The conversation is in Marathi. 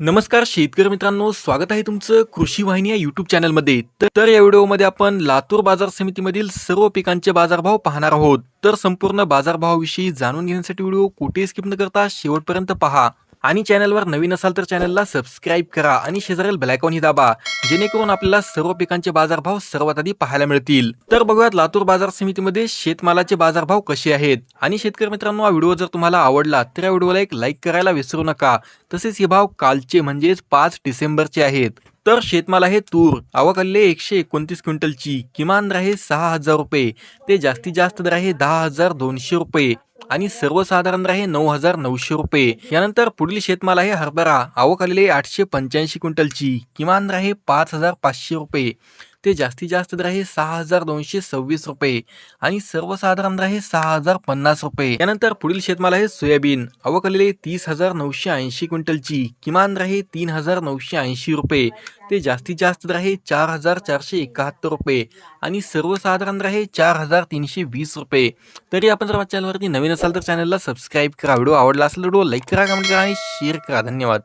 नमस्कार शेतकरी मित्रांनो स्वागत आहे तुमचं कृषी वाहिनी या युट्यूब चॅनलमध्ये तर- या व्हिडिओमध्ये आपण लातूर बाजार समितीमधील सर्व पिकांचे बाजारभाव पाहणार आहोत. तर संपूर्ण बाजारभावाविषयी जाणून घेण्यासाठी व्हिडिओ कुठे स्किप न करता शेवटपर्यंत पहा. आणि चॅनलवर नवीन असाल तर चॅनलला सबस्क्राईब करा आणि शेजारील बेलायकॉन ही दाबा जेणेकरून आपल्याला सर्व पिकांचे बाजारभाव सर्वात आधी पाहायला मिळतील. तर बघूयात लातूर बाजार समितीमध्ये शेतमालाचे बाजारभाव कसे आहेत? आणि शेतकरी मित्रांनो हा व्हिडिओ जर तुम्हाला आवडला तर या व्हिडिओला एक लाईक करायला विसरू नका. तसेच हे भाव कालचे म्हणजेच पाच डिसेंबरचे आहेत. तर शेतमाल आहे तूर. आवक आलेली एकशे एकोणतीस क्विंटलची. किमान दर आहे सहा हजार रुपये. ते जास्तीत जास्त दर आहे दहा हजार दोनशे रुपये. आणि सर्वसाधारण आहे नऊ हजार नऊशे रुपये. यानंतर पुढील शेतमाल आहे हरभरा. आवक आलेली आहे आठशे पंच्याऐंशी क्विंटलची. किमान आहे पाच हजार पाचशे रुपये. ते जास्तीत जास्त दर आहे सहा हजार दोनशे सव्वीस रुपये आणि सर्वसाधारण दर आहे सहा हजार पन्नास रुपये. यानंतर पुढील शेतमाल आहे सोयाबीन. आवक तीस हजार नऊशे ऐंशी क्विंटलची. किमान दर आहे तीन हजार नऊशे ऐंशी रुपये. ते जास्तीत जास्त दर आहे चार हजार चारशे एकाहत्तर रुपये आणि सर्वसाधारण दर आहे चार हजार तीनशे वीस रुपये. तरी आपण जर चॅनलवरती नवीन असाल तर चॅनलला सबस्क्राईब करा. व्हिडिओ आवडला असेल तर व्हिडिओ लाईक करा कमेंट करा आणि शेअर करा. धन्यवाद.